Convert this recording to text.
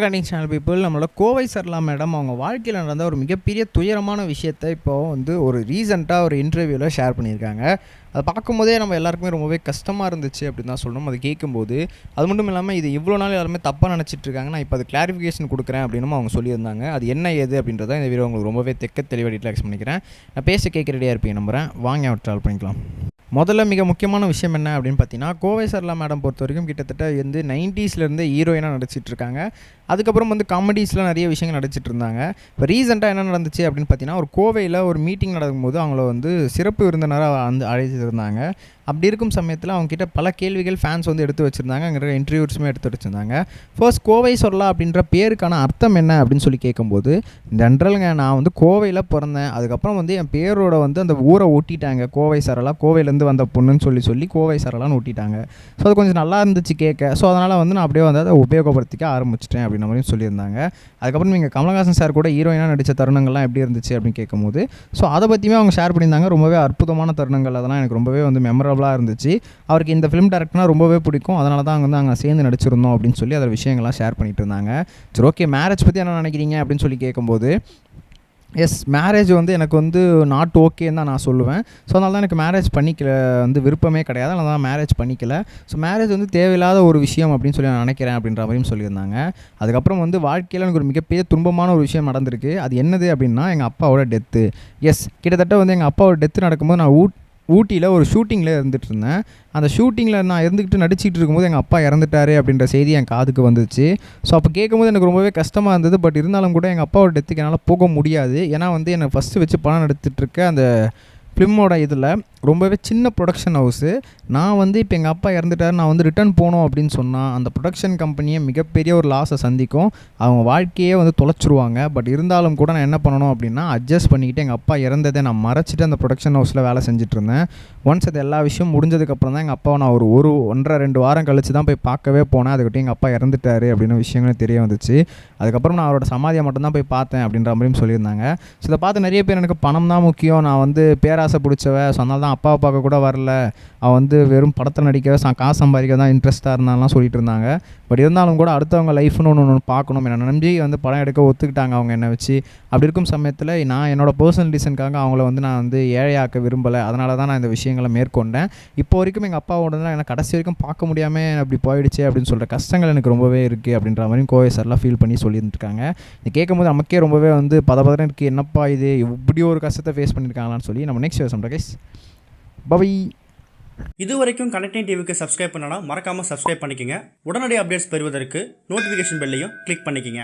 கண்டிங் channel people நம்மளோட Kovai Sarala madam அவங்க வாழ்க்கையில் நடந்த ஒரு மிகப்பெரிய துயரமான விஷயத்தை இப்போ வந்து ஒரு ரீசெண்டாக ஒரு இன்டர்வியூவில் ஷேர் பண்ணியிருக்காங்க. அதை பார்க்கும்போதே நம்ம எல்லாருக்குமே ரொம்பவே கஷ்டமாக இருந்துச்சு அப்படின்னு தான் சொல்லணும். அதை கேட்கும்போது அது மட்டும் இல்லாமல் இது இவ்வளோ நாள் எல்லாருமே தப்பாக நினச்சிட்டு இருக்காங்க நான் இப்போ அது கிளாரிஃபிகேஷன் கொடுக்குறேன் அப்படின்னு அவங்க சொல்லியிருந்தாங்க. அது என்ன ஏது அப்படின்றத இந்த வீடியோ உங்களுக்கு ரொம்பவே தெக்க தெளிவாக ரிலாக்ஸ் பண்ணிக்கிறேன். நான் பேச கேட்க ரெடியாக இருப்பீங்க நம்புறேன். வாங்கி அவர் ட்ராவல் பண்ணிக்கலாம். முதல்ல மிக முக்கியமான விஷயம் என்ன அப்படின்னு பார்த்தீங்கன்னா கோவை சர்லா மேடம் பொறுத்த வரைக்கும் கிட்டத்தட்ட வந்து நைன்ட்டீஸ்லேருந்து ஹீரோயினாக நடிச்சிட்டு இருக்காங்க. அதுக்கப்புறம் வந்து காமெடிஸில் நிறைய விஷயங்கள் நடிச்சிட்டு இருந்தாங்க. இப்போ ரீசெண்டாக என்ன நடந்துச்சு அப்படின்னு பார்த்தீங்கன்னா ஒரு கோவையில் ஒரு மீட்டிங் நடக்கும்போது அவங்கள வந்து சிறப்பு விருந்தினராக வந்து அழைச்சிருந்தாங்க அப்படி இருக்கும் சமயத்தில் அவங்ககிட்ட பல கேள்விகள் ஃபேன்ஸ் வந்து எடுத்து வச்சுருந்தாங்க. அங்கே இருக்கிற இன்டர்வியூஸுமே எடுத்து வச்சுருந்தாங்க. ஃபர்ஸ்ட் கோவை சொல்லா அப்படின்ற பேருக்கான அர்த்தம் என்ன அப்படின்னு சொல்லி கேட்கும்போது ஜென்ரலுங்க நான் வந்து கோவையில் பிறந்தேன். அதுக்கப்புறம் வந்து என் பேரோட வந்து அந்த ஊரை ஒட்டிட்டாங்க கோவை சரளா கோவையிலேருந்து வந்த பொண்ணுன்னு சொல்லி சொல்லி கோவை சரளான்னு ஒட்டிட்டாங்க ஸோ அது கொஞ்சம் நல்லா இருந்துச்சு கேட்க. ஸோ அதனால் வந்து நான் அப்படியே வந்து அதை உபயோகப்படுத்திக்க ஆரம்பிச்சிட்டேன் அப்படின்னு அப்படின்ற மாதிரியும் சொல்லியிருந்தாங்க. அதுக்கப்புறம் நீங்கள் கமலஹாசன் சார் கூட ஹீரோயினாக நடித்த தருணங்கள்லாம் எப்படி இருந்துச்சு அப்படின்னு கேட்கும்போது ஸோ அதை பற்றியுமே அவங்க ஷேர் பண்ணியிருந்தாங்க. ரொம்பவே அற்புதமான தருணங்கள். அதெல்லாம் எனக்கு ரொம்பவே வந்து மெமரபுளாக இருந்துச்சு. அவருக்கு இந்த ஃபிலிம் டேரக்டர்னா ரொம்பவே பிடிக்கும். அதனால தான் அங்கே வந்து அங்கே சேர்ந்து நடிச்சிருந்தோம் அப்படின்னு சொல்லி அதில் விஷயங்கள்லாம் ஷேர் பண்ணிட்டு இருந்தாங்க. சரி ஓகே மேரேஜ் பற்றி என்ன நினைக்கிறீங்க அப்படின்னு சொல்லி கேட்கும்போது எஸ் மேரேஜ் வந்து எனக்கு வந்து நாட் ஓகேன்னு தான் நான் சொல்லுவேன். ஸோ அதனால தான் எனக்கு மேரேஜ் பண்ணிக்கல வந்து விருப்பமே கிடையாது. அதனால தான் மேரேஜ் பண்ணிக்கல. ஸோ மேரேஜ் வந்து தேவையில்லாத ஒரு விஷயம் அப்படின்னு சொல்லி நான் நினைக்கிறேன் அப்படின்ற மாதிரியும் சொல்லியிருந்தாங்க. அதுக்கப்புறம் வந்து வாழ்க்கையில் எனக்கு ஒரு மிகப்பெரிய துன்பமான ஒரு விஷயம் நடந்திருக்கு. அது என்னது அப்படின்னா எங்கள் அப்பாவோட டெத்து எஸ் கிட்டத்தட்ட வந்து எங்கள் அப்பாவோட டெத்து நடக்கும்போது நான் ஊட் ஊட்டியில் ஒரு ஷூட்டிங்கில் இருந்துகிட்டு இருந்தேன் அந்த ஷூட்டிங்கில் நான் இருந்துக்கிட்டு நடிச்சிட்டு இருக்கும்போது எங்கள் அப்பா இறந்துட்டாரு அப்படின்ற செய்தி என் காதுக்கு வந்துச்சு. ஸோ அப்போ கேட்கும்போது எனக்கு ரொம்பவே கஷ்டமாக இருந்தது. பட் இருந்தாலும் கூட எங்கள் அப்பாவோட டெத்துக்கு என்னால் போக முடியாது. ஏன்னா வந்து என்னை ஃபஸ்ட்டு வச்சு பணம் நடத்திட்டுருக்க அந்த ஃபிலிமோட இதில் ரொம்பவே சின்ன ப்ரொடக்ஷன் ஹவுஸு நான் வந்து இப்போ எங்கள் அப்பா இறந்துட்டார் நான் வந்து ரிட்டர்ன் போகணும் அப்படின்னு சொன்னால் அந்த ப்ரொடக்ஷன் கம்பெனியை மிகப்பெரிய ஒரு லாஸை சந்திக்கும். அவங்க வாழ்க்கையே வந்து தொலைச்சிருவாங்க. பட் இருந்தாலும் கூட நான் என்ன பண்ணணும் அப்படின்னா அட்ஜஸ்ட் பண்ணிக்கிட்டு எங்கள் அப்பா இறந்ததை நான் மறைச்சிட்டு அந்த ப்ரொடக்ஷன் ஹவுஸில் வேலை செஞ்சுட்ருந்தேன் ஒன்ஸ் அது எல்லா விஷயம் முடிஞ்சதுக்கப்புறம் தான் எங்கள் அப்பாவை நான் ஒரு ஒரு ஒன்றரை ரெண்டு வாரம் கழித்து தான் போய் பார்க்கவே போனேன். அதுக்கிட்டே எங்கள் அப்பா இறந்துட்டாரு அப்படின்னு விஷயங்களும் தெரிய வந்துச்சு. அதுக்கப்புறம் நான் அவரோட சமாதியை மட்டும்தான் போய் பார்த்தேன் அப்படின்ற மாதிரியும் சொல்லியிருந்தாங்க. ஸோ இதை பார்த்து நிறைய பேர் எனக்கு பணம் தான் முக்கியம். நான் வந்து பேராசை பிடிச்சவ ஸோ அதனால தான் அப்பாவை பார்க்க கூட வரல. அவள் வந்து வெறும் படத்தில் நடிக்க சா காசு சம்பாதிக்க தான் இன்ட்ரெஸ்ட்டாக இருந்தாலாம் சொல்லிட்டு இருந்தாங்க. பட் இருந்தாலும் கூட அடுத்தவங்க லைஃப்னு ஒன்று ஒன்று பார்க்கணும். என்னை நம்பி வந்து படம் எடுக்க ஒத்துக்கிட்டாங்க அவங்க என்னை வச்சு. அப்படி இருக்கும் சமயத்தில் நான் என்னோட பர்சனல் ரீசனுக்காக அவங்கள வந்து நான் வந்து ஏழையாக்க விரும்பலை. அதனால தான் நான் இந்த விஷயங்களை மேற்கொண்டேன். இப்போ வரைக்கும் எங்கள் அப்பாவோட தான் எனக்கு கடைசி வரைக்கும் பார்க்க முடியாமல் அப்படி போயிடுச்சு அப்படின்னு சொல்கிற கஷ்டங்கள் எனக்கு ரொம்பவே இருக்குது அப்படின்ற மாதிரி கோவை சார்லாம் ஃபீல் பண்ணி சொல்லியிருந்துருக்காங்க. இது கேட்கும்போது நமக்கே ரொம்பவே வந்து பதபதம் இருக்குது என்னப்பா இது? இப்படி ஒரு கஷ்டத்தை ஃபேஸ் பண்ணியிருக்காங்களான்னு சொல்லி நம்ம நெக்ஸ்ட் வருஷம் கைஸ் பபை இது வரைக்கும் கனெக்டிங் டிவிக்கு சப்ஸ்கிரைப் பண்ணனா மறக்காமல் சப்ஸ்கிரைப் பண்ணிக்கங்க. உடனடி அப்டேட்ஸ் பெறுவதற்கு நோட்டிஃபிகேஷன் பெல்லையும் கிளிக் பண்ணிக்கங்க.